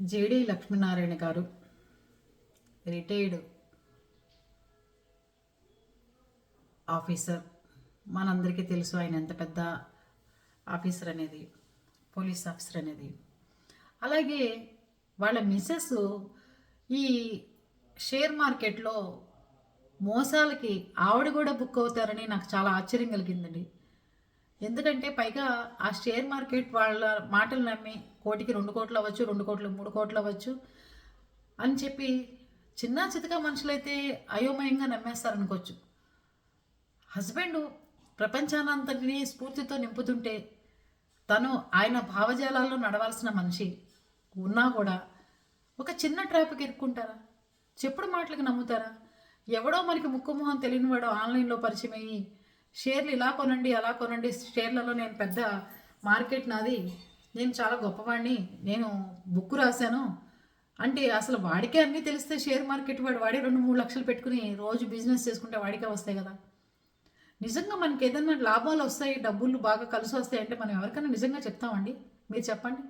JD Lakshminarayana గారు retired officer. మనందరికీ తెలుసు ఆయన ఎంత పెద్ద ఆఫీసర్ అనేది పోలీస్ ఆఫీసర్ అనేది. అలాగే వాళ్ళ మిస్సెస్ ఈ షేర్ మార్కెట్లో మోసాలకి ఆవిడ కూడా బుక్ అవుతారని నాకు చాలా ఆశ్చర్యం కలిగిందండి. ఎందుకంటే పైగా ఆ షేర్ మార్కెట్ వాళ్ళ మాటలు నమ్మి కోటికి రెండు కోట్లు అవ్వచ్చు రెండు కోట్లు మూడు కోట్లు అవ్వచ్చు అని చెప్పి చిన్న చితక మనుషులైతే అయోమయంగా నమ్మేస్తారనుకోవచ్చు. హస్బెండ్ ప్రపంచానంతటినీ స్ఫూర్తితో నింపుతుంటే తను ఆయన భావజాలాల్లో నడవాల్సిన మనిషి ఉన్నా కూడా ఒక చిన్న ట్రాప్కి ఇరుక్కుంటారా? చెప్పుడు మాటలకు నమ్ముతారా? ఎవడో మనకి ముక్కు మొహం తెలియనివాడు ఆన్లైన్లో పరిచయం అయ్యి షేర్లు ఇలా కొనండి అలా కొనండి. షేర్లలో నేను పెద్ద మార్కెట్ నాది. నేను చాలా గొప్పవాడిని నేను బుక్ రాశాను. అంటే అసలు వాడికే అన్నీ తెలిస్తే షేర్ మార్కెట్ వాడు వాడే రెండు మూడు లక్షలు పెట్టుకుని రోజు బిజినెస్ చేసుకుంటే వాడికే వస్తాయి కదా. నిజంగా మనకి ఏదైనా లాభాలు వస్తాయి డబ్బులు బాగా కలిసి వస్తాయి అంటే మనం ఎవరికైనా నిజంగా చెప్తామండి? మీరు చెప్పండి.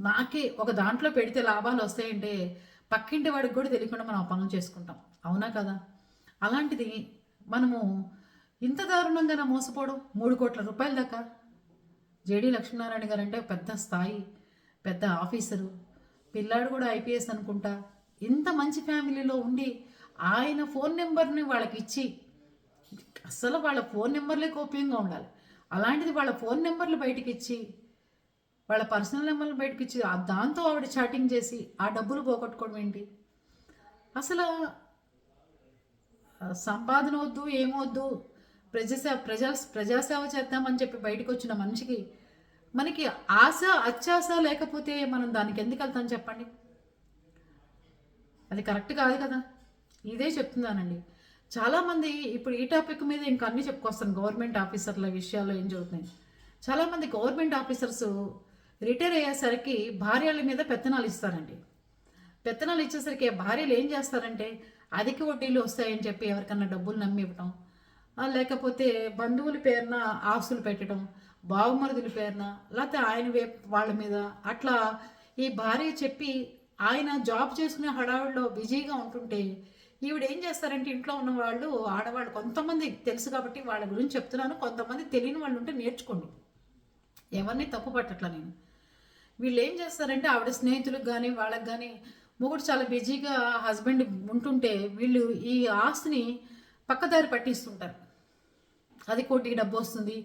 నాకే ఒక దాంట్లో పెడితే లాభాలు వస్తాయంటే పక్కింటి వాడికి కూడా తెలియకుండా మనం ఆ పనులు చేసుకుంటాం. అవునా కదా? అలాంటిది మనము ఇంత దారుణంగా మోసపోవడం మూడు కోట్ల రూపాయల దాకా? జేడీ లక్ష్మీనారాయణ గారు అంటే పెద్ద స్థాయి పెద్ద ఆఫీసరు. పిల్లాడు కూడా ఐపీఎస్ అనుకుంటా. ఇంత మంచి ఫ్యామిలీలో ఉండి ఆయన ఫోన్ నెంబర్ని వాళ్ళకి ఇచ్చి అసలు వాళ్ళ ఫోన్ నెంబర్లే గోప్యంగా ఉండాలి. అలాంటిది వాళ్ళ ఫోన్ నెంబర్లు బయటికి ఇచ్చి వాళ్ళ పర్సనల్ నెంబర్లు బయటకు ఇచ్చి దాంతో ఆవిడ చాటింగ్ చేసి ఆ డబ్బులు పోగొట్టుకోవడం ఏంటి? అసలు సంపాదన వద్దు ఏమొద్దు ప్రజాసేవ ప్రజా ప్రజాసేవ చేద్దామని చెప్పి బయటకు వచ్చిన మనిషికి మనకి ఆశ అత్యాశ లేకపోతే మనం దానికి ఎందుకు వెళ్తాం చెప్పండి? అది కరెక్ట్ కాదు కదా. ఇదే చెప్తున్నానండి. చాలామంది ఇప్పుడు ఈ టాపిక్ మీద ఇంకా అన్నీ చెప్పుకొస్తాను గవర్నమెంట్ ఆఫీసర్ల విషయాల్లో ఏం జరుగుతున్నాయి. చాలామంది గవర్నమెంట్ ఆఫీసర్స్ రిటైర్ అయ్యేసరికి భార్యల మీద పెత్తనాలు ఇస్తారండి. పెత్తనాలు ఇచ్చేసరికి భార్యలు ఏం చేస్తారంటే అధిక వడ్డీలు వస్తాయని చెప్పి ఎవరికన్నా డబ్బులు నమ్మి ఇవ్వటం లేకపోతే బంధువుల పేరున ఆస్తులు పెట్టడం బావమరుదుల పేరున లేకపోతే ఆయన వే వాళ్ళ మీద అట్లా ఈ భార్య చెప్పి ఆయన జాబ్ చేసుకునే హడావుడిలో బిజీగా ఉంటుంటే ఈవిడ ఏం చేస్తారంటే ఇంట్లో ఉన్న వాళ్ళు ఆడవాళ్ళు కొంతమంది తెలుసు కాబట్టి వాళ్ళ గురించి చెప్తున్నాను. కొంతమంది తెలియని వాళ్ళు ఉంటే నేర్చుకోండి. ఎవరిని తప్పు పట్టట్లా నేను. వీళ్ళు ఏం చేస్తారంటే ఆవిడ స్నేహితులకు కానీ వాళ్ళకి కానీ మొగుడు చాలా బిజీగా హస్బెండ్ ఉంటుంటే వీళ్ళు ఈ ఆస్తిని పక్కదారి పట్టిస్తుంటారు. అది కోటికి డబ్బు వస్తుంది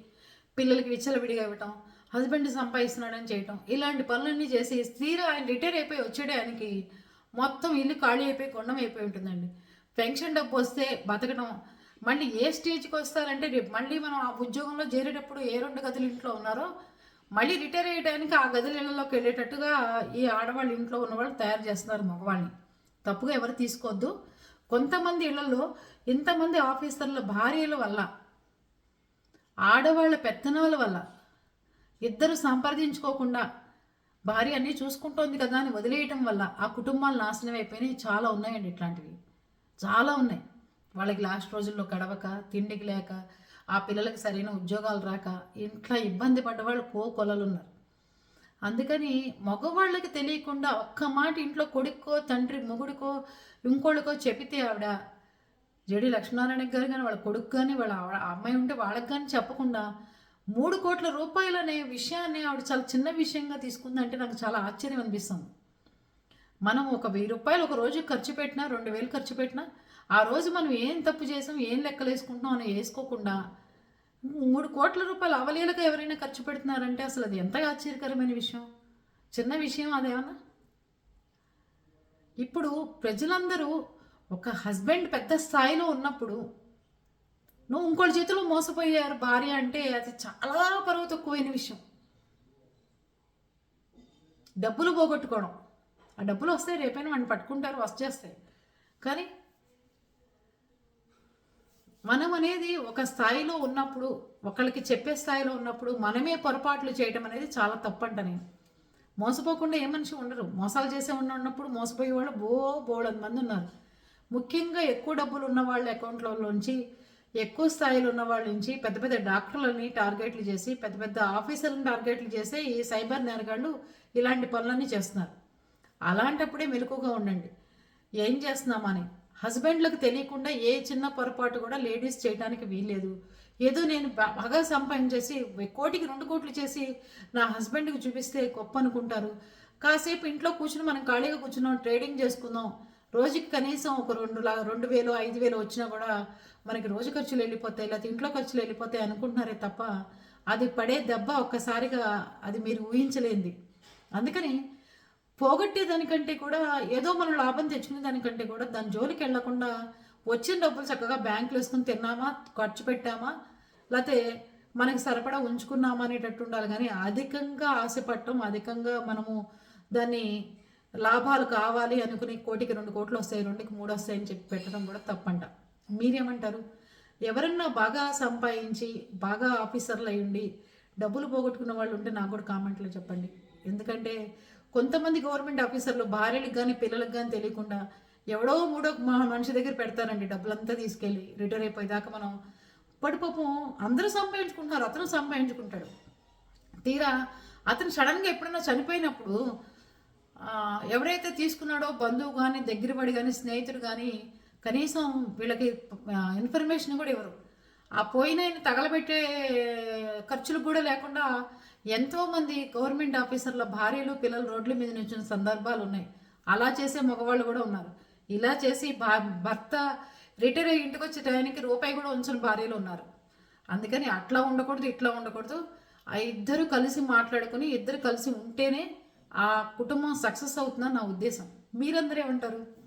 పిల్లలకి విచ్చలవిడిగా ఇవ్వటం హస్బెండ్ సంపాదిస్తున్నాడని చేయటం ఇలాంటి పనులన్నీ చేసి తీరా ఆయన రిటైర్ అయిపోయి వచ్చాడే ఆయనకి మొత్తం ఇల్లు ఖాళీ అయిపోయి కొండం అయిపోయి ఉంటుందండి. పెన్షన్ డబ్బు వస్తే బతకడం మళ్ళీ ఏ స్టేజ్కి వస్తారంటే రేపు మళ్ళీ మనం ఆ ఉద్యోగంలో చేరేటప్పుడు ఏ రెండు గదులు ఇంట్లో ఉన్నారో మళ్ళీ రిటైర్ అయ్యడానికి ఆ గదుల ఇళ్ళలోకి వెళ్ళేటట్టుగా ఈ ఆడవాళ్ళ ఇంట్లో ఉన్నవాళ్ళు తయారు చేస్తున్నారు మగవాళ్ళని. తప్పుగా ఎవరు తీసుకోవద్దు. కొంతమంది ఇళ్ళలో ఇంతమంది ఆఫీసర్ల భార్యల వల్ల ఆడవాళ్ళ పెత్తనాల వల్ల. ఇద్దరు సంప్రదించుకోకుండా భార్య అన్నీ చూసుకుంటోంది కదా అని వదిలేయటం వల్ల ఆ కుటుంబాలు నాశనం అయిపోయినాయి. చాలా ఉన్నాయండి ఇట్లాంటివి. చాలా ఉన్నాయి. వాళ్ళకి లాస్ట్ రోజుల్లో గడవక తిండికి లేక ఆ పిల్లలకి సరైన ఉద్యోగాలు రాక ఇంట్లో ఇబ్బంది పడ్డవాళ్ళు కో కొలలు ఉన్నారు అందుకని మగవాళ్ళకి తెలియకుండా ఒక్క మాట ఇంట్లో కొడుక్కో తండ్రి మొగుడికో ఇంకోళ్ళకో చెబితే ఆవిడ జడి లక్ష్మీనారాయణ గారు కానీ వాళ్ళ కొడుకు కానీ వాళ్ళ అమ్మాయి ఉంటే వాళ్ళకి కానీ చెప్పకుండా మూడు కోట్ల రూపాయలు అనే విషయాన్ని ఆవిడ చాలా చిన్న విషయంగా తీసుకుందంటే నాకు చాలా ఆశ్చర్యం అనిపిస్తుంది. మనం ఒక వెయ్యి రూపాయలు ఒక రోజు ఖర్చు పెట్టినా రెండు వేలు ఖర్చు పెట్టినా ఆ రోజు మనం ఏం తప్పు చేసాం ఏం లెక్కలు వేసుకుంటున్నాం అని వేసుకోకుండా మూడు కోట్ల రూపాయలు అవలీలగా ఎవరైనా ఖర్చు పెడుతున్నారంటే అసలు అది ఎంత ఆశ్చర్యకరమైన విషయం? చిన్న విషయం అదేమన్నా? ఇప్పుడు ప్రజలందరూ ఒక హస్బెండ్ పెద్ద స్థాయిలో ఉన్నప్పుడు నువ్వు ఇంకోటి చేతిలో మోసపోయారు భార్య అంటే అది చాలా పరువు తక్కువైన విషయం. డబ్బులు పోగొట్టుకోవడం. ఆ డబ్బులు వస్తాయి రేపైనా వాడిని పట్టుకుంటారు వచ్చేస్తాయి కానీ మనం అనేది ఒక స్థాయిలో ఉన్నప్పుడు ఒకళ్ళకి చెప్పే స్థాయిలో ఉన్నప్పుడు మనమే పొరపాట్లు చేయడం అనేది చాలా తప్పంట నేను. మోసపోకుండా ఏ మనిషి ఉండరు. మోసాలు చేసే ఉన్నప్పుడు మోసపోయే వాళ్ళు బో బోళంది మంది ఉన్నారు. ముఖ్యంగా ఎక్కువ డబ్బులు ఉన్న వాళ్ళ అకౌంట్లలోంచి ఎక్కువ స్థాయిలో ఉన్న వాళ్ళ నుంచి పెద్ద పెద్ద డాక్టర్లని టార్గెట్లు చేసి పెద్ద పెద్ద ఆఫీసర్లను టార్గెట్లు చేసి ఈ సైబర్ నేరగాళ్ళు ఇలాంటి పనులన్నీ చేస్తున్నారు. అలాంటప్పుడే మెలకుగా ఉండండి. ఏం చేస్తున్నామని. హస్బెండ్లకు తెలియకుండా ఏ చిన్న పొరపాటు కూడా లేడీస్ చేయడానికి వీల్లేదు. ఏదో నేను బాగా సంపాదించేసి కోటికి రెండు కోట్లు చేసి నా హస్బెండ్కి చూపిస్తే గొప్ప అనుకుంటారు. కాసేపు ఇంట్లో కూర్చుని మనం ఖాళీగా కూర్చున్నాం ట్రేడింగ్ చేసుకుందాం రోజుకి కనీసం ఒక రెండు రెండు వేలు ఐదు వేలు వచ్చినా కూడా మనకి రోజు ఖర్చులు వెళ్ళిపోతాయి లేకపోతే ఇంట్లో ఖర్చులు వెళ్ళిపోతాయి అనుకుంటున్నారే తప్ప అది పడే దెబ్బ ఒక్కసారిగా అది మీరు ఊహించలేంది అందుకని పోగొట్టే దానికంటే కూడా ఏదో మనం లాభం తెచ్చుకునే దానికంటే కూడా దాని జోలికి వెళ్ళకుండా వచ్చిన డబ్బులు చక్కగా బ్యాంకులు వేసుకుని తిన్నామా ఖర్చు పెట్టామా లేకపోతే మనకి సరిపడా ఉంచుకున్నామా అనేటట్టు ఉండాలి. కానీ అధికంగా ఆశపడటం అధికంగా మనము దాన్ని లాభాలు కావాలి అనుకుని కోటికి రెండు కోట్లు వస్తాయి రెండుకి మూడు వస్తాయి అని చెప్పి పెట్టడం కూడా తప్పంట. మీరేమంటారు? ఎవరన్నా బాగా సంపాదించి బాగా ఆఫీసర్లు అయి ఉండి డబ్బులు పోగొట్టుకున్న వాళ్ళు ఉంటే నాకు కూడా కామెంట్లో చెప్పండి. ఎందుకంటే కొంతమంది గవర్నమెంట్ ఆఫీసర్లు భార్యలకు కానీ పిల్లలకు కానీ తెలియకుండా ఎవడో మూడో మనిషి దగ్గర పెడతారండి డబ్బులంతా తీసుకెళ్ళి. రిటైర్ అయిపోయేదాకా మనం పడి పాపం అందరూ సంపాదించుకుంటున్నారు అతను సంపాదించుకుంటాడు. తీరా అతను సడన్గా ఎప్పుడైనా చనిపోయినప్పుడు ఎవరైతే తీసుకున్నాడో బంధువు కానీ దగ్గర పడి కానీ స్నేహితుడు కానీ కనీసం వీళ్ళకి ఇన్ఫర్మేషన్ కూడా ఇవ్వరు. ఆ పోయిన తగలబెట్టే ఖర్చులు కూడా లేకుండా ఎంతోమంది గవర్నమెంట్ ఆఫీసర్ల భార్యలు పిల్లలు రోడ్ల మీద నిల్చున్న సందర్భాలు ఉన్నాయి. అలా చేసే మగవాళ్ళు కూడా ఉన్నారు. ఇలా చేసి భా భర్త రిటైర్ అయ్యి ఇంటికి వచ్చే టైంకి రూపాయి కూడా ఉంచిన భార్యలు ఉన్నారు. అందుకని అట్లా ఉండకూడదు ఇట్లా ఉండకూడదు. ఆ ఇద్దరు కలిసి మాట్లాడుకుని ఇద్దరు కలిసి ఉంటేనే ఆ కుటుంబం సక్సెస్ అవుతుందని నా ఉద్దేశం. మీరందరూ ఏమంటారు?